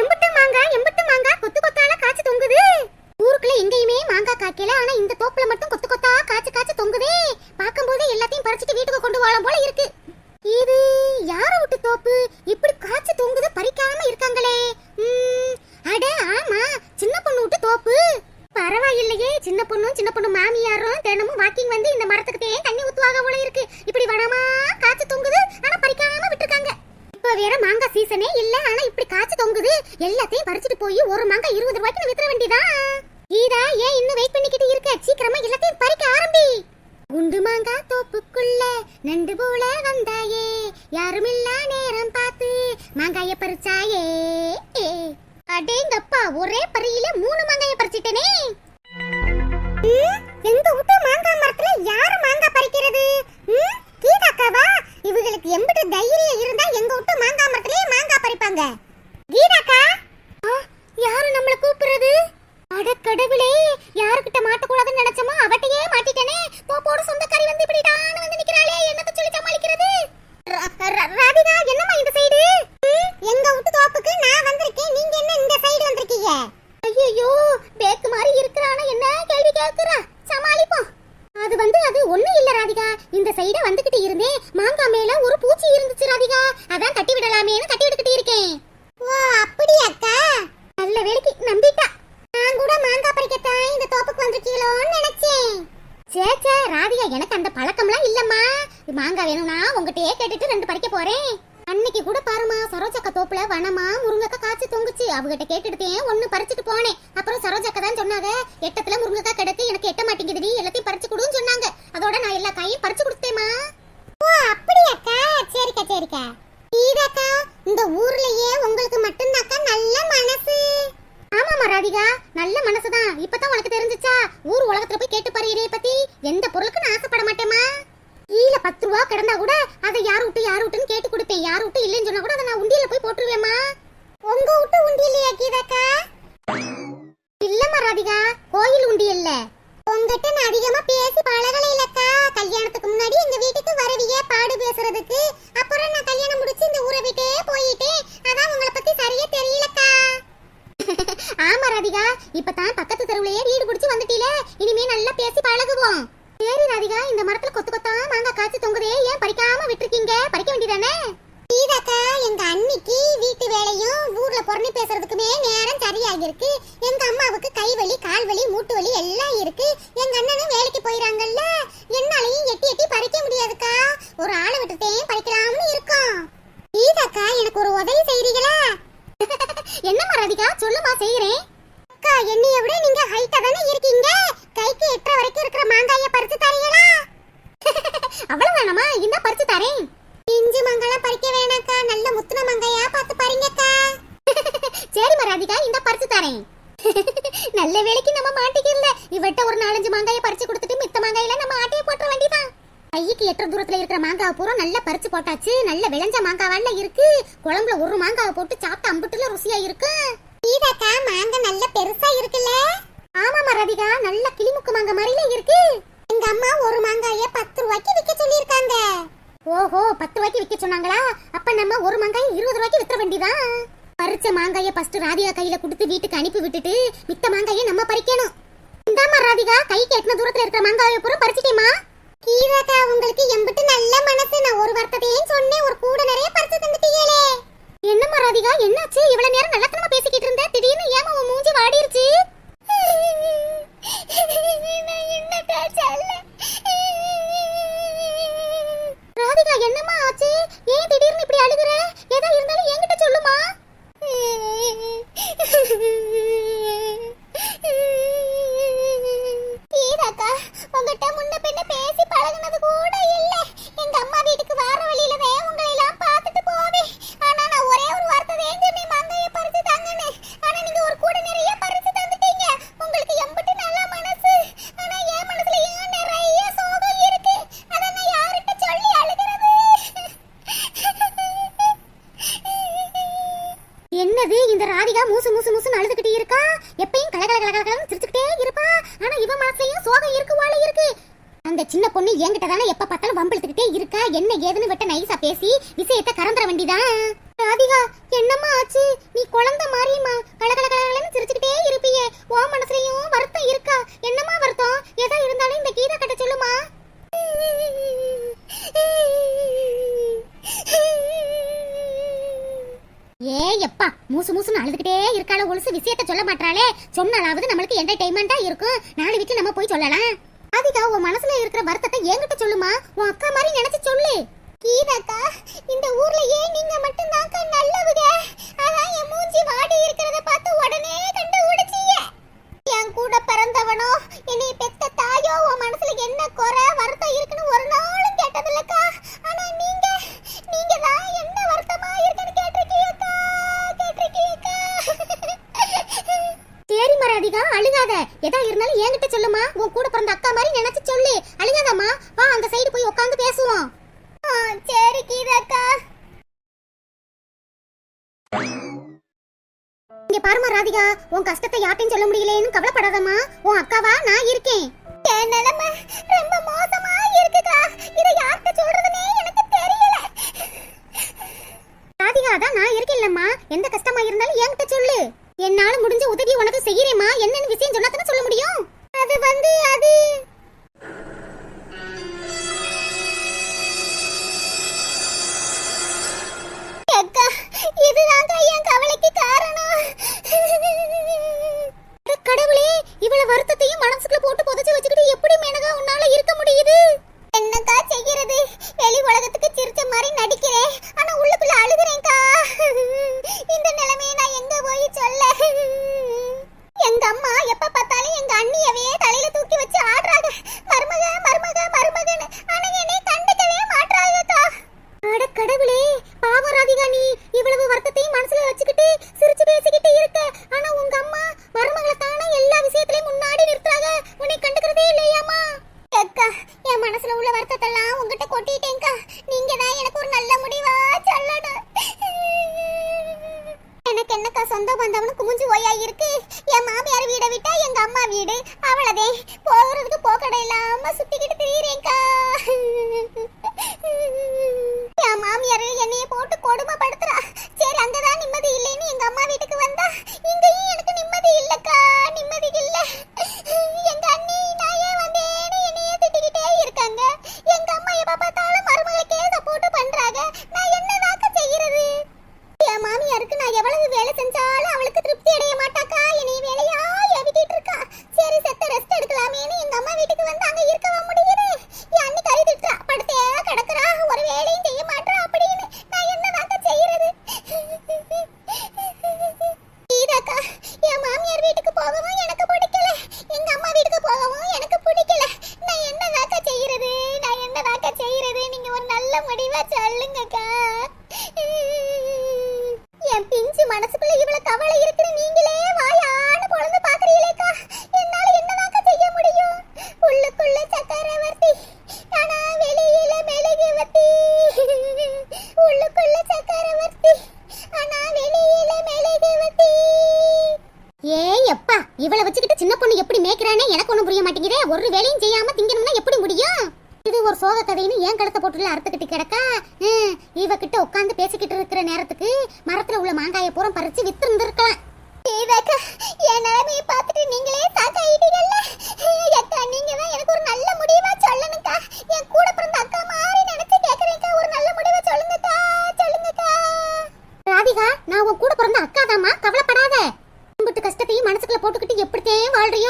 எம்புட்டு மாங்காய் எம்புட்டு மாங்காய் கொத்து கொத்தால காய்ச்சி தொங்குது. ஊருக்குள்ள எங்கேயுமே மாங்காய் காய்க்கல ஆனா இந்த தோப்புல மட்டும் கொத்து கொத்தா காய்ச்சி காய்ச்சி தொங்குதே. பார்க்கும்போது எல்லாத்தையும் பறிச்சுட்டு வீட்டுக்கு கொண்டு போகலாம் போல இருக்கு. இது யார விட்டு தோப்பு? இப்படி காய்ச்சி தொங்குது பறிக்காம இருக்காங்களே. அட ஆமா சின்ன பொண்ணு விட்டு தோப்பு. பரவாயில்லையே சின்ன பொண்ணும் சின்ன பொண்ணு மாமியாரும் தினமும் வாக்கிங் வந்து இந்த மரத்துக்கிட்டே தண்ணி ஊத்துவாக போல இருக்கு. இப்படி வனமா காய்ச்சி தொங்குது ஆனா பறிக்காம விட்டுருக்காங்க. இப்ப வேற மாங்காய் சீசனே இல்ல. ஆனா இப்படி காய்ச்சி தொங்குது. எல்லாத்தையும் பறிச்சுட்டு போய் ஒரு மாங்காய் இருபது ரூபாய்க்கு விற்ற வேண்டியதான் கீதா ஏன் இன்னும் வெயிட் பண்ணிக்கிட்டு இருக்க? சீக்கிரமா எல்லாத்தையும் பறிக்க ஆரம்பி. குண்டு மாங்காய் தோப்புக்குள்ள நண்டு போல வந்தாயே. யாருமில்லா நேரம் பார்த்து மாங்காய பறிச்சாயே. அடேங்கப்பா ஒரே பறியில மூணு மாங்காய பறிச்சிட்டனே. எங்க விட்டு மாங்காய் மரத்துல யாரும் மாங்காய் பறிக்கிறது ம், கீதாக்காவா இவங்களுக்கு எம்பிட்டு தைரியம் இருந்தா எங்க விட்டு மாங்காய் மரத்திலே மாங்காய் பறிப்பாங்க கீதாக்கா ஆ, யாரு நம்மள கூப்பிடுறது அட கடவுளே யாருக்கிட்ட மாட்டக்கூடாதுன்னு நினைச்சோமோ அவட்டையே மாட்டிட்டேனே. போ சொந்த சொந்தக்காரி வந்து இப்படி டான்னு வந்து நிக்கிறாளே என்னத்த சொல்லி சமாளிக்கிறது? ராதிகா என்னம்மா இந்த சைடு? எங்க விட்டு தோப்புக்கு நான் வந்திருக்கேன். நீங்க என்ன இந்த சைடு வந்திருக்கீங்க? ஐயோ பேக்கு மாதிரி இருக்கிறானா என்ன? கேள்வி கேக்குறா சமாளிப்போம். அது வந்து அது ஒண்ணு இல்ல ராதிகா. இந்த சைடு வந்துகிட்டு இருந்தேன். மாங்காய் மேல ஒரு பூச்சி இருந்துச்சு ராதிகா. அதான் கட்டி விடலாமேன்னு கட்டி விட்டுக்கிட்டு இருக்கேன் ஓ அப்படியாக்கா நல்ல வேலைக்கு நம்பிட்டா நான் கூட மாங்காய் பறிக்கத்தான் இந்த தோப்புக்கு வந்திருக்கீங்களோன்னு நினைச்சேன் சே சே ராதிகா எனக்கு அந்த பழக்கம்லாம் இல்லம்மா மாங்காய் வேணும்னா உங்ககிட்டயே கேட்டுட்டு ரெண்டு பறிக்க போறேன். அன்னைக்கு கூட பாருமா சரோஜக்கா தோப்புல வனமா முருங்கக்கா காய்ச்சி தொங்குச்சு. அவகிட்ட கேட்டுட்டேன் ஒண்ணு பறிச்சுட்டு போனேன். அப்புறம் சரோஜக்கா தான் சொன்னாங்க எட்டத்துல முருங்க கிடக்கு எனக்கு எட்ட மாட்டேங்குதுடி எல்லாத்தையும் பறிச்சு கொடுன்னு சொன்னாங்க அதோட நான் எல்லா காயும் பறிச்சு கொடுத்தேமா ஓ அப்படியாக்கா சரிக்கா சரிக்கா கீதாக்கா இந்த ஊர்லயே உங்களுக்கு மட்டும்தாக்கா நல்ல மனசு ஆமாமா ராதிகா நல்ல மனசுதான் இப்பதான் உனக்கு தெரிஞ்சுச்சா ஊர் உலகத்துல போய் கேட்டு பாரு இதைய பத்தி எந்த பொருளுக்கு நான் ஆசைப்பட மாட்டேமா கீழே பத்து ரூபா கிடந்தா கூட அதை யார் விட்டு யார் விட்டுன்னு கேட்டு விட்டு இல்லைன்னு சொன்னா கூட அதை நான் உண்டியல போய் போட்டுருவேமா உங்க விட்டு உண்டியலையா கீதாக்கா இல்லம்மா ராதிகா கோயில் உண்டியல்ல. உங்ககிட்ட நான் அதிகமா பேசி பழகலை இல்லக்கா. கல்யாணத்துக்கு முன்னாடி எங்க வீட்டுக்கு வருவியே பாடு பேசுறதுக்கு. அப்புறம் நான் கல்யாணம் முடிச்சு இந்த ஊரை விட்டே போயிட்டேன் அதான் உங்களை பத்தி சரியா தெரியலக்கா. ஆமா ராதிகா இப்பதான் பக்கத்து தெருவுலயே வீடு பிடிச்சி வந்துட்டீல. இனிமே நல்லா பேசி பழகுவோம். சரி ராதிகா இந்த மரத்துல கொத்து கொத்தா மாங்காய் காய்ச்சி தொங்குதே ஏன் பறிக்காம விட்டுருக்கீங்க? பறிக்க வேண்டியதானே? கீதாக்கா எங்க அன்னிக்கு வீட்டு வேலையும் ஊர்ல பொறணி பேசுறதுக்குமே நேரம் சரியாகி இருக்கு எங்க அம்மாவுக்கு கை வலி கால் வலி மூட்டு வலி எல்லாம் இருக்கு. எங்க அண்ணனும் வேலைக்கு போயிறாங்கல்ல. என்னாலையும் எட்டி எட்டி பறிக்க முடியாதுக்கா. ஒரு ஆளை விட்டுட்டே பறிக்கலாம்னு இருக்கோம் கீதாக்கா எனக்கு ஒரு உதவி செய்றீங்களா என்னம்மா ராதிகா சொல்லுமா செய்யறேன் அக்கா என்னைய விட நீங்க ஹைட்டா தானே இருக்கீங்க கைக்கு எட்டுற வரைக்கும் இருக்கிற மாங்காய பறிச்சு தரீங்களா அவ்வளவு வேணாமா இந்த பறிச்சு தரேன் இஞ்சி மாங்காய் பறிக்க வேணாக்கா நல்ல முத்துன மாங்காயா பார்த்து பறிங்கக்கா சரிம்மா ராதிகா இந்த பறிச்சு தரேன் நல்ல வேலைக்கு நம்ம மாட்டிக்கல இவட்ட ஒரு நாலஞ்சு மாங்காயை பறிச்சு கொடுத்துட்டு மித்த மாங்காயில நம்ம ஆட்டையை போட்டுற வேண்டியதான் கைக்கு எட்டுற தூரத்துல இருக்கிற மாங்காய் பூரா நல்லா பறிச்சு போட்டாச்சு. நல்ல விளைஞ்ச மாங்காவால இருக்கு. குழம்புல ஒரு மாங்காவை போட்டு சாப்பிட்டு அம்புட்டுல ருசியா இருக்கு. கீதாக்கா மாங்காய் நல்ல பெருசா இருக்குல்ல? ஆமாமா ராதிகா நல்ல கிளிமுக்கு மாங்காய் மாதிரில இருக்கு. எங்க அம்மா ஒரு மாங்காய பத்து ரூபாய்க்கு விற்க சொல்லியிருக்காங்க. ஓஹோ பத்து ரூபாய்க்கு விற்க சொன்னாங்களா? அப்ப நம்ம ஒரு மாங்காய் இருபது ரூபாய்க்கு வித்துற வேண்டியதான் பறிச்ச மாங்காய ஃபர்ஸ்ட் ராதிகா கையில கொடுத்து வீட்டுக்கு அனுப்பி விட்டுட்டு மித்த மாங்காயை நம்ம பறிக்கணும். இந்தாம்மா ராதிகா கைக்கு எட்டின தூரத்துல இருக்கிற மாங்காயை பூரா பறிச்சிட்டேமா கீதாக்கா உங்களுக்கு எம்பிட்டு நல்ல மனசு. நான் ஒரு வார்த்தையும் சொன்னேன் ஒரு கூட நிறைய பறிச்சு தந்துட்டீங்களே. என்னம்மா ராதிகா என்னாச்சு? இவ்வளவு நேரம் நல்லத்தனமா பேசிக்கிட்டு இருந்த? திடீர்னு ஏமா உன் மூஞ்சி வாடிருச்சு? ராதிகா என்னம்மா ஆச்சு? ஏன் திடீர்னு இப்படி அழுகுற? ஏதா இருந்தாலும் என்கிட்ட சொல்லுமா? கீதாக்கா உங்ககிட்ட முன்ன பின்ன பேசி பழகுனது கூட இல்ல. எங்க அம்மா வீட்டுக்கு வார வழியில தான் சீரியஸா பேசி விஷயத்தை கறந்துற வேண்டிதான். ராதிகா என்னம்மா ஆச்சு? நீ குழந்தை மாறியம்மா. கலகல கலகலன்னு சிரிச்சுக்கிட்டே இருப்பியே. ஓ மனசுலயும் வருத்தம் இருக்கா? என்னம்மா வருத்தம்? எதா இருந்தாலும் இந்த கீதை கட்ட சொல்லுமா? ஏ எப்பா மூசு மூசுன்னு அழுதுகிட்டே இருக்காள ஒழுசு விஷயத்த சொல்ல மாட்டாளே. சொன்னாலாவது நம்மளுக்கு என்டர்டைன்மெண்டா இருக்கும். நாலு வீட்டுல நம்ம போய் சொல்லலாம். ராதிகா உன் மனசுல இருக்கிற வருத்தத்தை என்கிட்ட சொல்லுமா? உன் அக்கா மாதிரி நினைச்சு சொல்லு. கீதாக்கா இந்த ஊர்லயே நீங்க மட்டும் தாக்கா நல்லவங்க. அதான் என் மூஞ்சி வாடி இருக்கிறத பார்த்து உடனே கண்டு உடைச்சிய என் கூட பிறந்தவனோ என்னை பெத்த தாயோ உன் மனசுல என்ன குறை வருத்தம் இருக்குன்னு ஒரு நாளும் கேட்டதில்லக்கா. ஆனா நீங்க நீங்க தான் என்ன வருத்தமா இருக்குன்னு கேட்டிருக்கீங்கக்கா கேட்டிருக்கீங்கக்கா. சரி மராதிகா அழுகாத. எதா இருந்தாலும் என்கிட்ட சொல்லுமா. உன் கூட பிறந்த அக்கா மாதிரி நினைச்சு சொல்லு. அழுகாதம்மா. வா அந்த சைடு போய் உட்காந்து பேசுவோம். சரி கீதாக்கா. இங்க பாருமா ராதிகா உன் கஷ்டத்தை யார்ட்டையும் சொல்ல முடியலன்னு கவலைப்படாதம்மா. உன் அக்காவா? நான் இருக்கேன். என் நிலைமை ரொம்ப மோசமா இருக்குக்கா. இதை யார்கிட்ட சொல்றதுனே எனக்கு தெரியல. ராதிகா தான் நான் இருக்கேன்லம்மா எந்த கஷ்டமா இருந்தாலும் என்கிட்ட சொல்லு. என்னால முடிஞ்ச உதவி உனக்கு செய்யறேம்மா. என்னன்னு விஷயம் சொன்னா சொல்ல முடியும்? அது வந்து அது இதுதாங்க என் கவலைக்கு காரணம். கடவுளே இவ்வளவு வருத்தத்தையும் மனசுக்குள்ள போட்டு புதைச்சு வச்சுக்கிட்டு எப்படி மேனகா உன்னால இருக்க முடியுது? என்னக்கா செய்யறது? வெளி உலகத்துக்கு சிரிச்ச மாதிரி நடிக்கிறேன் ஆனா உள்ளுக்குள்ள அழுகிறேன்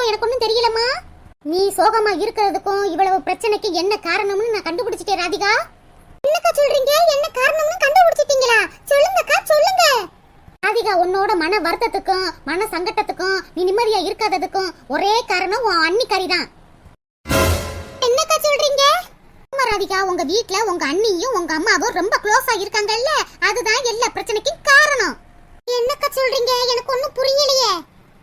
எனக்கு ஒன்றும் தெரியலம்மா. நீ சோகமா இருக்கிறதுக்கும் இவ்வளவு பிரச்சனைக்கு என்ன காரணம்னு நான் கண்டுபிடிச்சிட்டேன் ராதிகா. என்னக்கா சொல்றீங்க? என்ன காரணம்னு கண்டுபிடிச்சிட்டீங்களா? சொல்லுங்கக்கா சொல்லுங்க. ராதிகா உன்னோட மன வருத்தத்துக்கும் மன சங்கட்டத்துக்கும் நீ நிம்மதியா இருக்காததுக்கும் ஒரே காரணம் உன் அன்னிக்கறி தான் என்னக்கா சொல்றீங்க? ஆமா ராதிகா உங்க வீட்ல உங்க அண்ணியும் உங்க அம்மாவும் ரொம்ப க்ளோஸா இருக்காங்கல்ல? அதுதான் எல்லா பிரச்சனைக்கும் காரணம். என்னக்கா சொல்றீங்க? எனக்கு ஒன்னும் புரியலையே.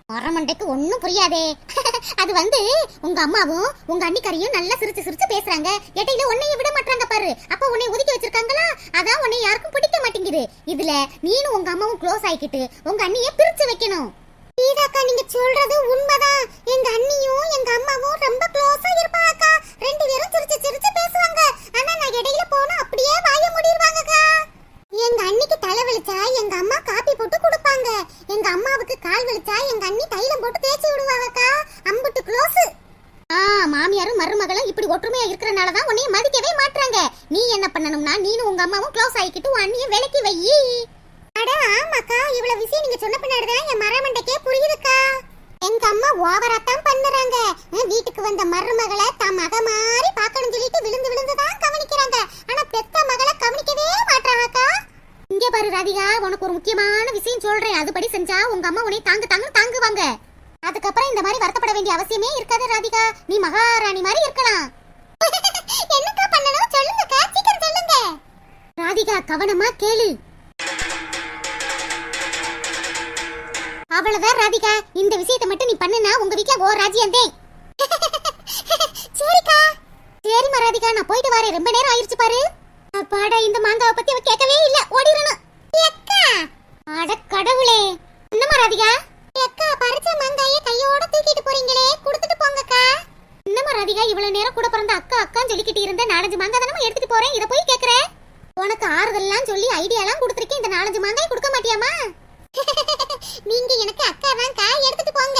மரமண்டைக்கு ஒண்ணும் புரியாதே. அது வந்து உங்க அம்மாவும் உங்க அண்ணிக்காரியும் நல்லா சிரிச்சு சிரிச்சு பேசுறாங்க. இடையில உன்னைய விட மாட்டாங்க பாரு. அப்ப உன்னை ஒதுக்கி வச்சிருக்காங்களா? அதான் உன்னை யாருக்கும் பிடிக்க மாட்டேங்குது. இதுல நீனும் உங்க அம்மாவும் க்ளோஸ் ஆகிக்கிட்டு உங்க அண்ணிய பிரிச்சு வைக்கணும். கீதாக்கா நீங்க சொல்றது உண்மைதான். எங்க அண்ணியும் எங்க அம்மாவும் ரொம்ப க்ளோஸா இருப்பாங்கக்கா. ரெண்டு பேரும் சிரிச்சு சிரிச்சு பேசுவாங்க. ஆனா நான் இடையில போனா அப்படியே வாய முடிவாங்கக்கா எங்க அண்ணிக்கு தலை வலிச்சா எங்க அம்மா காப்பி போட்டு கொடுப்பாங்க எங்க அம்மாவுக்கு கால் வலிச்சா எங்க அண்ணி தைலம் போட்டு தேய்ச்சி விடுவாங்கக்கா. அம்புட்டு க்ளோஸ் ஆ மாமியாரும் மருமகளும் இப்படி ஒற்றுமையா இருக்கிறனால தான் உன்னைய மதிக்கவே மாட்றாங்க. நீ என்ன பண்ணணும்னா நீனும் உங்க அம்மாவும் க்ளோஸ் ஆகிக்கிட்டு உன் அண்ணியை விலக்கி வை. அட ஆமாக்கா. இவ்வளவு விஷயம் நீங்க சொன்ன பின்னாடி தான் என் மரமண்டைக்கே புரியுதுக்கா. எங்க அம்மா ஓவரா தான் பண்ணுறாங்க வீட்டுக்கு வந்த மருமகளை தம் மக மாதிரி பார்க்கணும் சொல்லிட்டு விழுந்து விழுந்து தான் கவனிக்கிறாங்க ஆனா பெத்த மகளை கவனிக்கவே மாட்டாங்கக்கா இங்க பாரு ராதிகா உனக்கு ஒரு முக்கியமான விஷயம் சொல்றேன். அதுபடி செஞ்சா உங்க அம்மா உன்னை தாங்கு தாங்க தாங்குவாங்க. அதுக்கப்புறம் இந்த மாதிரி வருத்தப்பட வேண்டிய அவசியமே இருக்காது ராதிகா. நீ மகாராணி மாதிரி இருக்கலாம். என்னக்கா பண்ணணும்? சொல்லுங்கக்கா. சீக்கிரம் சொல்லுங்க. ராதிகா கவனமா கேளு. அவ்வளவுதான் ராதிகா. இந்த விஷயத்தை மட்டும் நீ பண்ணுனா உங்க வீட்டுல ஓ ராஜ்யம் தான் சரிக்கா. சரிம்மா ராதிகா. நான் போயிட்டு வரேன். ரொம்ப நேரம் ஆயிருச்சு பாரு. அப்பாடா இந்த மாங்காவை பத்தி அவ கேட்கவே இல்ல. ஓடிடணும். அட கடவுளே! என்னமா ராதிகா அக்கா பறிச்ச மாங்காயை கையோட தூக்கிட்டு போறீங்களே கொடுத்துட்டு போங்கக்கா. என்னம்மா ராதிகா இவ்வளவு நேரம் கூட பிறந்த அக்கா அக்கான்னு சொல்லிக்கிட்டு இருந்த நாலஞ்சு மாங்காய் தானே எடுத்துட்டு போறேன் இதை போய் கேக்குற? உனக்கு ஆறுதல்லாம் சொல்லி ஐடியாலாம் கொடுத்துருக்கேன் இந்த நாலஞ்சு மாங்காய் கொடுக்க மாட்டியாமா நீங்க எனக்கு அக்கா தான்க்கா எடுத்துட்டு போங்க.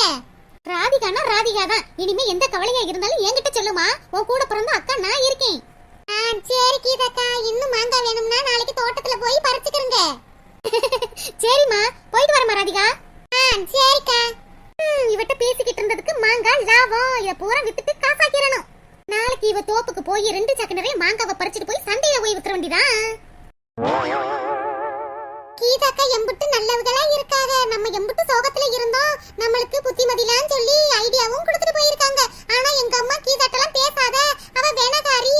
ராதிகானா ராதிகா தான் இனிமே எந்த கவலையா இருந்தாலும் என்கிட்ட சொல்லுமா. உன் கூட பிறந்த அக்கா நான் இருக்கேன். சரி கீதாக்கா. இன்னும் மாங்காய் வேணும்னா நாளைக்கு தோட்டத்துல போய் பறிச்சுக்கிறங்க. சரிம்மா போயிட்டு வரமா ராதிகா. சரிக்கா. இவட்ட பேசிக்கிட்டு இருந்ததுக்கு மாங்காய் லாபம். இத பூரா வித்துட்டு காசாக்கிறணும் நாளைக்கு இவ தோப்புக்கு போய் ரெண்டு சக்கு நிறைய மாங்காவை பறிச்சுட்டு போய் சண்டையில போய் வித்துற வேண்டியதான் கீதாக்கா எம்புட்டு நல்லவங்களா இருக்காங்க. நம்ம எம்புட்டு சோகத்துல இருந்தோம். நம்மளுக்கு புத்திமதிலாம் சொல்லி ஐடியாவும் கொடுத்துட்டு போயிருக்காங்க. ஆனா எங்க அம்மா கீதாட்டெல்லாம் பேசாத. அவ வேணகாரி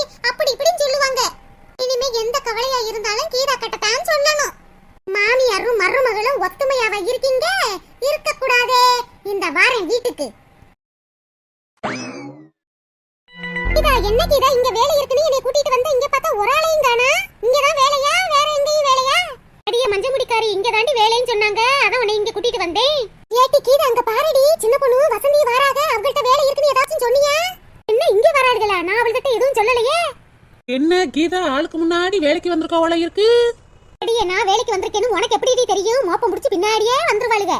வந்திருக்கவள இருக்கு? அடியே நான் வேலைக்கு வந்திருக்கேன்னு உனக்கு எப்படி தெரியும்? மோப்பம் முடிச்சு பின்னாடியே வந்துருவாளுக.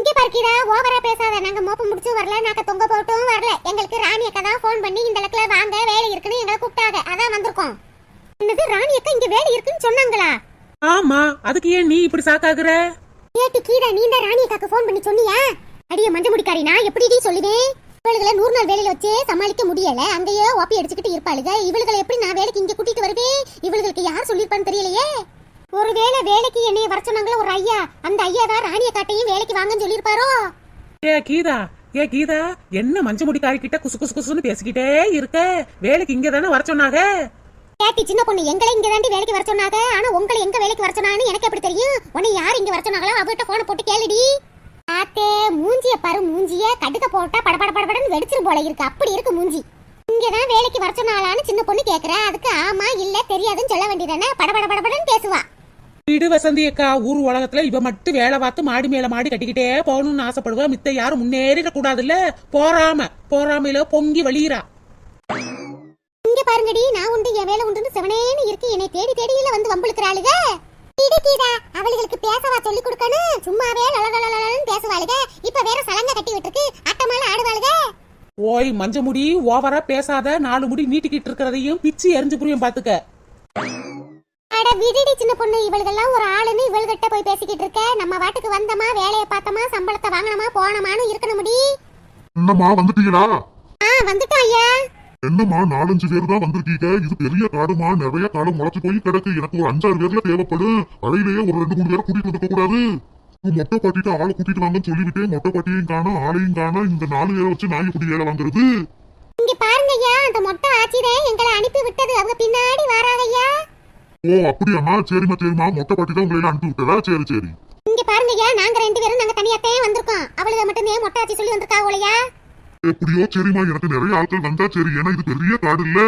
இங்க பார்க்கிறா ஓவரா பேசாத. நாங்க மோப்பம் முடிச்சு வரல நாங்க தொங்க போட்டும் வரல. எங்களுக்கு ராணி அக்கா தான் ஃபோன் பண்ணி இந்த இடத்துல வாங்க வேலை இருக்குன்னு எங்களை கூப்பிட்டாங்க. அதான் வந்திருக்கோம். என்னது ராணி அக்கா இங்க வேலை இருக்குன்னு சொன்னாங்களா? ஆமா அதுக்கு ஏன் நீ இப்படி சாக்காகுற? ஏட்டி கீதா நீ தான் ராணி அக்காக்கு ஃபோன் பண்ணி சொன்னியா? அடியே மஞ்ச முடிக்காரி நான் எப்படிடி சொல்லுவேன்? இவளுகளை நூறு நாள் வேலையில வச்சே சமாளிக்க முடியல. அங்கேயே ஓப்பி அடிச்சுக்கிட்டு இருப்பாளுக. இவளுகளை எப்படி நான் வேலைக்கு இங்க கூட்டிட்டு வருவேன் இவளுகளுக்கு யார் சொல்லிருப்பான்னு தெரியலையே. ஒருவேளை வேலைக்கு என்னைய வர சொன்னாங்களே ஒரு ஐயா. அந்த ஐயா தான் ராணிய காட்டையும் வேலைக்கு வாங்கன்னு சொல்லியிருப்பாரோ? ஏ கீதா. ஏ கீதா. என்ன மஞ்ச முடிக்காரி கிட்ட குசு குசு குசுன்னு பேசிக்கிட்டே இருக்க? வேலைக்கு இங்க தானே வர சொன்னாங்க கேட்டி சின்ன பொண்ணு எங்களை இங்க தாண்டி வேலைக்கு வர சொன்னாங்க ஆனா உங்களை எங்க வேலைக்கு வர சொன்னாங்கன்னு எனக்கு எப்படி தெரியும்? உன்னை யார் இங்க வர சொன்னாங்களோ? அவகிட்ட போன போட்டு கேளுடி. ஆத்தே மூஞ்சிய பாரு மூஞ்சிய. கடுக்க போட்டா படபட படபடன்னு வெடிச்சிரும் போல இருக்கு. அப்படி இருக்கு மூஞ்சி. இங்கதான் வேலைக்கு வர சொன்னாலான்னு சின்ன பொண்ணு கேக்குற. அதுக்கு ஆமா இல்ல தெரியாதுன்னு சொல்ல வேண்டியதானே. படபட படபடன்னு பேசுவா. வீடு வசந்தி அக்கா ஊர் உலகத்துல இவ மட்டும் வேலை பார்த்து மாடி மேல மாடி கட்டிக்கிட்டே போகணும்னு ஆசைப்படுவா. மித்த யாரும் முன்னேறிட கூடாதுல்ல. போறாம போறாமையில பொங்கி வழியிறா. இங்க பாருங்கடி நான் உண்டு என் வேலை உண்டுன்னு செவனேன்னு இருக்கு. என்னை தேடி தேடியில வந்து வம்பிழுக்கிறாளுக. கீதா அவளுகளுக்கு பேசவா சொல்லி கொடுக்கணும். சும்மாவே லலலலலன்னு பேசுவாளுக. இப்ப வேற சலங்க கட்டி விட்டுருக்கு. அட்டமால ஆடுவாளுக. ஓய் மஞ்ச முடி ஓவரா பேசாத நாலு முடி நீட்டிக்கிட்டு இருக்கிறதையும் பிச்சு எரிஞ்சு புரியும் பாத்துக்க. அட விடுடி சின்ன பொண்ணு. இவளுகெல்லாம் ஒரு ஆளுன்னு இவள்கிட்ட போய் பேசிக்கிட்டு இருக்க. நம்ம வாட்டுக்கு வந்தமா வேலையை பார்த்தோமா சம்பளத்தை வாங்கினமா போனமான்னு இருக்கணும் முடி. என்னம்மா வந்துட்டீங்களா? ஆ வந்துட்டோம் ஐயா. என்னம்மா நாலஞ்சு பேர் தான் வந்திருக்கீங்க? இது பெரிய காடுமா? நிறைய காடு முளைச்சு போய் கிடக்கு. எனக்கு ஒரு அஞ்சாறு பேர்ல தேவைப்படும் வழியிலேயே ஒரு ரெண்டு மூணு பேரை கூட்டிட்டு வந்துக்க கூடாது. மொட்டை பாட்டிட்டு ஆளை கூட்டிட்டு வாங்கன்னு சொல்லிவிட்டேன். மொட்டை பாட்டியையும் காணும் ஆளையும் காணும் இந்த நாலு பேரை வச்சு நான் எப்படி வேலை வாங்குறது? இங்க பாருங்க ஐயா அந்த மொட்டை ஆச்சிரே எங்களை அனுப்பி விட்டது. அவங்க பின்னாடி வராங்க ஐயா ஓ அப்படியாம்மா. சரிம்மா சரிம்மா. மொட்டை பாட்டி தான் உங்களை அனுப்பி விட்டதா? சரி சரி. இங்க பாருங்க ஐயா நாங்க ரெண்டு பேரும் நாங்க தனியாத்தே வந்திருக்கோம். அவளுக மட்டுமே மொட்டை ஆச்சி சொல்லி வந்திருக்கா ஓலையா எப்படியோ சரிம்மா எனக்கு நிறைய ஆட்கள் வந்தா சரி ஏன்னா இது பெரிய காடு இல்ல.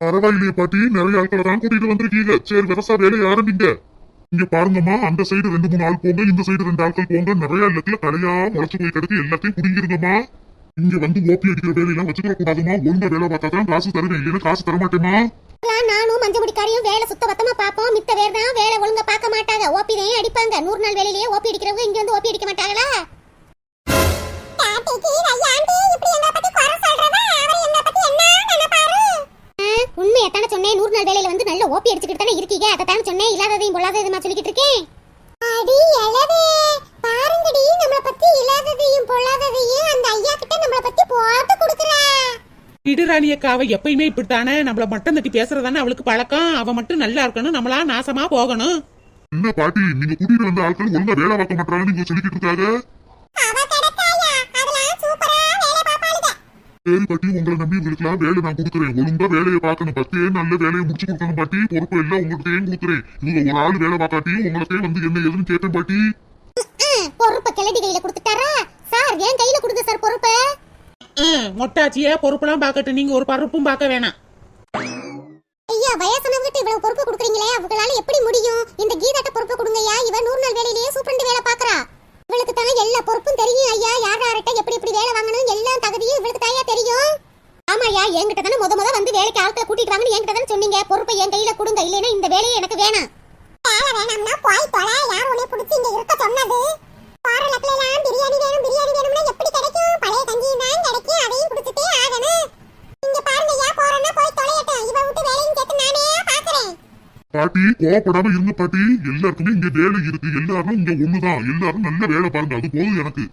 பரவாயில்லையே பாட்டி நிறைய ஆட்களை தான் கூட்டிட்டு வந்திருக்கீங்க. சரி விவசாய வேலையை ஆரம்பிங்க. இங்க பாருங்கம்மா அந்த சைடு ரெண்டு மூணு ஆள் போங்க இந்த சைடு ரெண்டு ஆட்கள் போங்க. நிறைய இடத்துல கலையா முளைச்சு போய் கிடக்கு எல்லாத்தையும் புடிங்கிருங்கம்மா இங்க வந்து ஓபி அடிக்கிற வேலையெல்லாம் வச்சுக்கிற கூடாதுமா ஒழுங்கா வேலை பார்த்தா தான் காசு தருவேன். இல்லைன்னா காசு தரமாட்டேமா நானும் மஞ்சள் முடிக்காரியும் வேலை சுத்த பத்தமா பாப்போம் மித்த பேர் தான் வேலை ஒழுங்கா பார்க்க மாட்டாங்க. ஓபி தான் அடிப்பாங்க. நூறு நாள் வேலையிலேயே ஓபி அடிக்கிறவங்க இங்க வந்து ஓபி அடிக்க மாட்டாங்களா? உண்மையத்தான சொன்னேன். நூறு நாள் வேலையில வந்து நல்ல ஓபி அடிச்சுக்கிட்டு தானே இருக்கீங்க. அதை தானே சொன்னேன். இல்லாததையும் பொல்லாததையுமா சொல்லிக்கிட்டு இருக்கேன்? அடி எழவே. பாருங்கடி நம்மள பத்தி இல்லாததையும் பொல்லாததையும் அந்த ஐயா கிட்ட நம்மள பத்தி போட்டு கொடுக்குறா. இடுராணி அக்கா அவ எப்பயுமே இப்படித்தானே. நம்மள மட்டம் தட்டி பேசுறதானே அவளுக்கு பழக்கம். அவ மட்டும் நல்லா இருக்கணும் நம்மளா நாசமா போகணும். என்ன பாட்டி நீங்க கூட்டிட்டு வந்த ஆட்கள் ஒழுங்கா வேலை பார்க்க மாட்டாங்கன்னு நீங்க சொல்லிக்கிட்டு இருக்காங்க அவ கிடக்காயா அதெல்லாம் சூப்பரா வேலை பாப்பாளுங்க சரி பாட்டி? உங்களை நம்பி உங்களுக்குலாம் வேலை நான் கொடுக்குறேன். ஒழுங்கா வேலையை பார்க்கணும். பத்தே நல்ல வேலையை முடிச்சு கொடுக்கணும் பாட்டி. பொறுப்பு எல்லாம் உங்கள்கிட்டயும் கொடுக்குறேன். இவங்க ஒரு ஆள் வேலை பார்க்காட்டியும் உங்கள்கிட்டயே வந்து என்ன ஏதுன்னு கேட்டேன் பாட்டி. பொறுப்பை கிளடி கையில கொடுத்துட்டாரா? சார் என் கையில கொடுங்க சார் பொறுப்பை? ம், மொட்டாச்சியே பொறுப்பெல்லாம் பார்க்கட்டும். நீங்க ஒரு பருப்பும் பார்க்க வேணாம். ஐயா வயசானவங்கிட்ட இவ்வளவு பொறுப்பு கொடுக்குறீங்களே. அவங்களால எப்படி முடியும்? இந்த கீதாட்ட பொறுப்பு கொடுங்கய்யா. இவ நூறு நாள் வேலையிலேயே சூப்பரண்டு வேலை பாக்குறா இவளுக்கு தானே எல்லா பொறுப்பும் தெரியும் ஐயா. யார் யார்கிட்ட எப்படி எப்படி வேலை வாங்கணும் எல்லா தகுதியும் இவளுக்கு தாயா தெரியும்? ஆமாயா என்கிட்ட தானே முத முத வந்து வேலைக்கு ஆட்களை கூட்டிட்டு வாங்கன்னு என்கிட்ட தானே சொன்னீங்க. பொறுப்பை என் கையில கொடுங்க. இல்லைன்னா இந்த வேலையை எனக்கு வேணாம். வேலை வேணாம்னா போய் தொலை. யார் உன்னை பிடிச்சி இங்க இருக்க சொன்னது? போற லட்சலாம் பிரியாணி வேணும் பிரியாணி வேணும்னா பாட்டி கோவப்படாம இருங்க பாட்டி. எல்லாருக்குமே இங்க வேலை இருக்கு. எல்லாரும் இங்க ஒண்ணுதான். எல்லாரும் நல்ல வேலை பாருங்க. அது போதும் எனக்கு.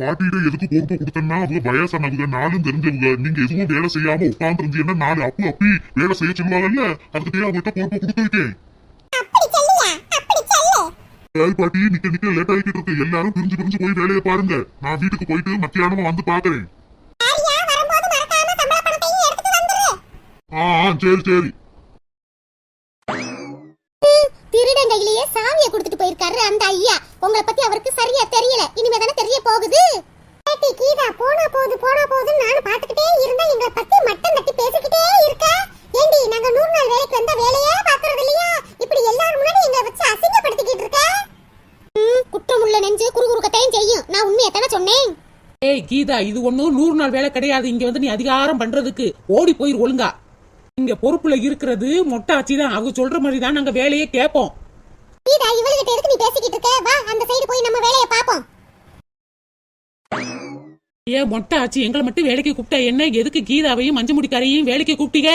பாட்டிகிட்ட எதுக்கு பொறுப்பு கொடுத்தேன்னா அவங்க வயசானவங்க நாளும் தெரிஞ்சவங்க. நீங்க எதுவும் வேலை செய்யாம உட்கார்ந்து இருந்தீங்கன்னா நாலு அப்பு அப்பி வேலை செய்ய சொல்லுவாங்கல்ல? அதுக்கு அவங்ககிட்ட பொறுப்பு கொடுத்துருக்கேன் சரி பாட்டி நிக்க நிக்க லேட் ஆகிட்டு இருக்கு. எல்லாரும் பிரிஞ்சு பிரிஞ்சு போய் வேலையை பாருங்க. நான் வீட்டுக்கு போயிட்டு மத்தியானமா வந்து பாக்குறேன். ஆ, சரி சரி. கையிலேயே சாமியை கொடுத்துட்டு போயிருக்காரு அந்த ஐயா. உங்களை பத்தி அவருக்கு சரியா தெரியல. இனிமே தானே தெரிய போகுது? ஏட்டி கீதா போனா போகுது போனா போகுதுன்னு நானும் பாத்துக்கிட்டே இருந்தா எங்களை பத்தி மட்டம் தட்டி பேசிக்கிட்டே இருக்கா. ஏண்டி நாங்க நூறு நாள் வேலைக்கு வந்த வேலையே பாக்குறது இல்லையா? இப்படி எல்லாரும் முன்னாடி எங்களை வச்சு அசிங்கப்படுத்திக்கிட்டு இருக்க? குற்றம் உள்ள நெஞ்சு குறுகுறுக்கத்தையும் செய்யும். நான் உண்மையை தானே சொன்னேன். ஏய் கீதா இது ஒண்ணும் நூறு நாள் வேலை கிடையாது. இங்க வந்து நீ அதிகாரம் பண்றதுக்கு. ஓடி போயிரு ஒழுங்கா. இங்க பொறுப்புல இருக்கிறது மொட்டாச்சி தான். அவங்க சொல்ற மாதிரி தான் நாங்க வேலையே கேட்போம். கீதா இவளுகிட்ட எதுக்கு நீ பேசிக்கிட்டு இருக்க? வா அந்த சைடு போய் நம்ம வேலையை பாப்போம் ஏன் மொட்டாச்சி எங்களை மட்டும் வேலைக்கு கூப்பிட்டா என்ன? எதுக்கு கீதாவையும் மஞ்சு முடிக்காரையும் வேலைக்கு கூப்பிட்டீங்க?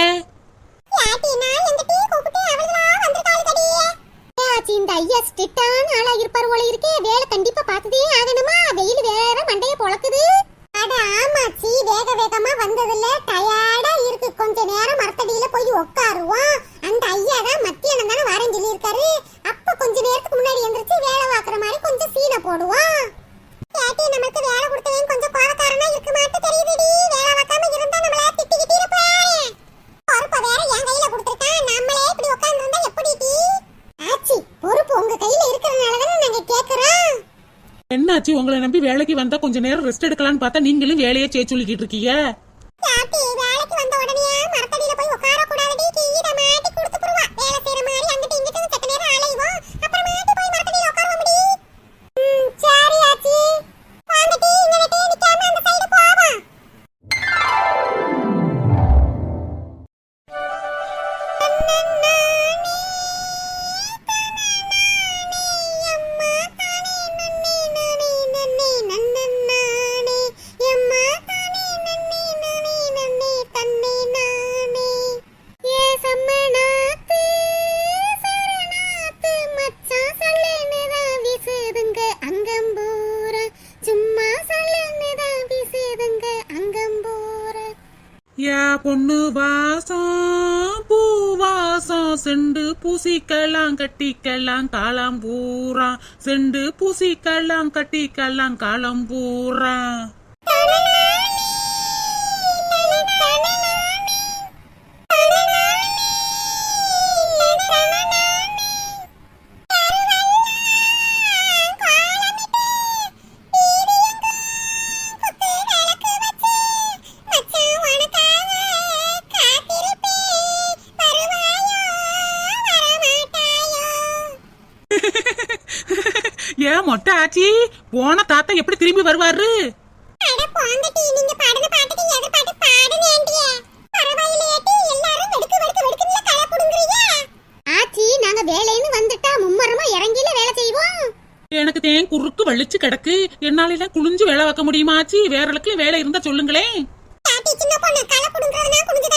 இந்த ஐயா ஸ்ட்ரிக்டான ஆளா இருப்பார் போல இருக்கே. வேலை கண்டிப்பா பார்த்ததே ஆகணுமா? வெயில் வேற மண்டைய பொளக்குது அட ஆமாச்சி வேக வேகமா வந்ததுல டயர்டா இருக்கு. கொஞ்ச நேரம் மரத்தடியில போய் உட்காருவோம் அந்த ஐயா தான் மத்தியானம் தானே வரேன்னு சொல்லியிருக்காரு. அப்ப கொஞ்ச நேரத்துக்கு முன்னாடி எந்திரிச்சு வேலை பார்க்குற மாதிரி கொஞ்சம் சீனை போடுவோம். ஏட்டி நமக்கு வேலை கொடுத்தவன் கொஞ்சம் கோவக்காரனா இருக்க மாட்டு தெரியுதுடி. வேலை பார்க்காம இருந்தா நம்மள திட்டிக்கிட்டு இருப்பாரு. பொறுப்பை வேற என் கையில கொடுத்துருக்கான். நம்மளே இப்படி உட்கார்ந்து இருந்தா எப்படி ஆச்சி பொறுப்பு உங்க கையில இருக்கிறதுனால தானே நாங்க கேக்குறோம். என்னாச்சு? உங்களை நம்பி வேலைக்கு வந்தா கொஞ்ச நேரம் ரெஸ்ட் எடுக்கலாம்னு பார்த்தா நீங்களும் வேலையை செய்ய சொல்லிக்கிட்டு இருக்கீங்க. கட்டிக்கலாம் காலம் பூரா. செண்டு பூசிக்கலாம் கட்டிக்கலாம் காலம் நாங்க வேலைன்னு வந்துட்டா மும்மரமா இறங்கில வேலை செய்வோம். எனக்கு தேன் குறுக்கு வலிச்சு கிடக்கு. என்னால எல்லாம் குனிஞ்சு வேலை வைக்க முடியுமா ஆச்சி? வேற இடத்துல வேலை இருந்தா சொல்லுங்களேன். ஆச்சி சின்ன பொண்ணு களை புடுங்குறதுனா குனிஞ்சு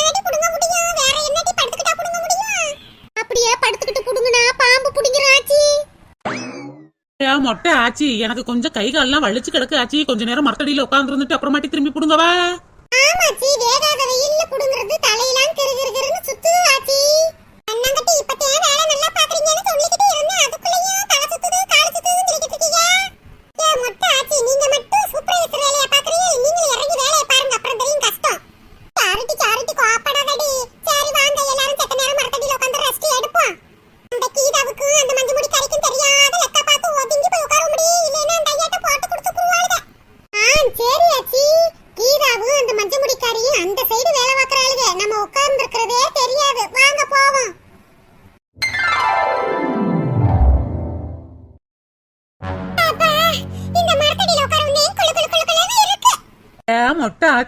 மொட்டை ஆச்சி. எனக்கு கொஞ்சம் கை கால்லாம் வலிச்சு கிடக்கு ஆச்சி. கொஞ்ச நேரம் மரத்தடியில உட்கார்ந்து இருந்துட்டு அப்புறமாட்டி திரும்பி புடுங்கவா? ஆமாச்சி வேகாத வெயில்ல புடுங்குறது தலையெல்லாம் கிரு சுத்துது ஆச்சி. அண்ணங்கட்டி இப்பத்தே வேலை நல்லா பாக்குறீங்கன்னு சொல்லிக்கிட்டு இருந்தேன். அதுக்குள்ளேயும் தலை சுத்துது கால் சுத்துதுன்னு சொல்லிக்கிட்டு இருக்கீங்க. ஏ மொட்டை ஆச்சி நீங்க மட்டும் சூப்பர்வைசர் வேலையை பாக்குறீங்க? நீங்க இறங்கி வேலையை பாருங்க. அப்புறம் தெரியும் கஷ்டம்.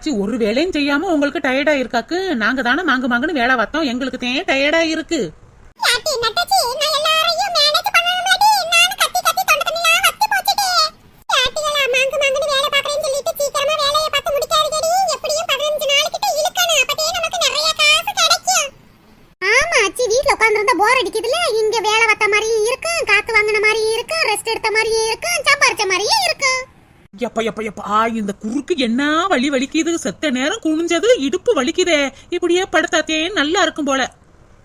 ஆச்சி ஒரு வேலையும் செய்யாம உங்களுக்கு டயர்டா இருக்காக்கு நாங்க தானே மாங்கு மாங்குன்னு வேலை பார்த்தோம் எங்களுக்கு தான் டயர்டா இருக்கு யாட்டி, நட்டச்சி, நான் எல்லாரையும் manage பண்ணணும்லடி. நானும் கத்தி கத்தி தொண்டை தண்ணிலாம் வத்தி போச்சுடி. யாட்டிகளா, மாங்கு மாங்குன்னு வேலை பார்க்கறேன்னு சொல்லிட்டு சீக்கிரமா வேலையை பார்த்து முடிக்காதீங்கடி. எப்படியும் 15 நாளுக்கிட்ட இழுக்கணும். அப்பதே நமக்கு நிறைய காசு கிடைக்கும். ஆமா அச்சி வீட்ல உட்கார்ந்திருந்தா போர் அடிக்குதுல இங்க வேலை பார்த்த மாதிரியும் இருக்கும் காத்து வாங்கின மாதிரியும் இருக்கும் ரெஸ்ட் எடுத்த மாதிரியும் இருக்கும் சம்பாரிச்ச மாதிரியும் இருக்கும் எப்ப எப்ப எப்பா? இந்த குறுக்கு என்ன வலி வலிக்குது? செத்த நேரம் குனிஞ்சது இடுப்பு வலிக்குதே. இப்படியே படுத்தாத்தே நல்லா இருக்கும் போல.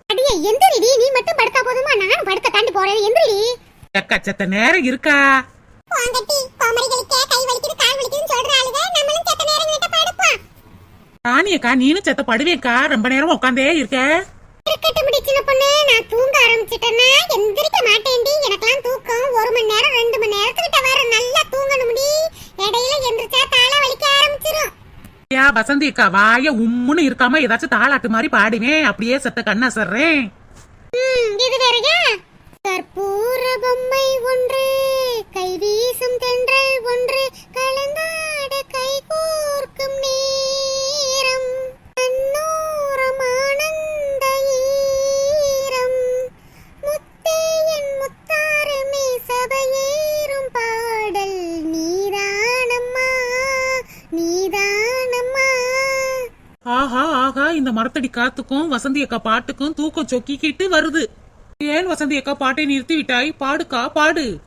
அடியே எந்திரிடி. நீ மட்டும் படுத்தா போதுமா? நானும் படுக்க தாண்டி போறேன். எந்திரிடி. எக்கா செத்த நேரம் இருக்கா? வாங்கட்டி கோமரிகளுக்கே கை வலிக்குது கால் வலிக்குதுன்னு சொல்ற ஆளுங்க நம்மளும் செத்த நேரம் கிட்ட படுப்போம். ராணியக்கா நீனும் செத்த படுவேக்கா. ரொம்ப நேரம் உட்காந்தே இருக்க. இருக்கட்டும் முடி சின்ன பொண்ணு. நான் தூங்க ஆரம்பிச்சிட்டேன்னா எந்திரிக்க மாட்டேன்டி. எனக்கெல்லாம் தூக்கம். ஒரு மணி நேரம் ரெண்டு மணி நேரத்துக்கிட்ட வர நல்லா தூங்கணும் முடி இடையில எந்திரிச்சா தலை வலிக்க ஆரம்பிச்சிரும். யா வசந்தி அக்கா வாய உம்முன்னு இருக்காம ஏதாச்சும் தாளாட்டு மாதிரி பாடுவேன். அப்படியே செத்த கண்ணா சர்றேன் இது வேறயா? கற்பூர பொம்மை ஒன்று மரத்தடி காத்துக்கும் வசந்தி அக்கா பாட்டுக்கும் தூக்கம் சொக்கிக்கிட்டு வருது. ஏன் வசந்தி அக்கா பாட்டை நிறுத்தி விட்டாய்? பாடுக்கா? பாடு.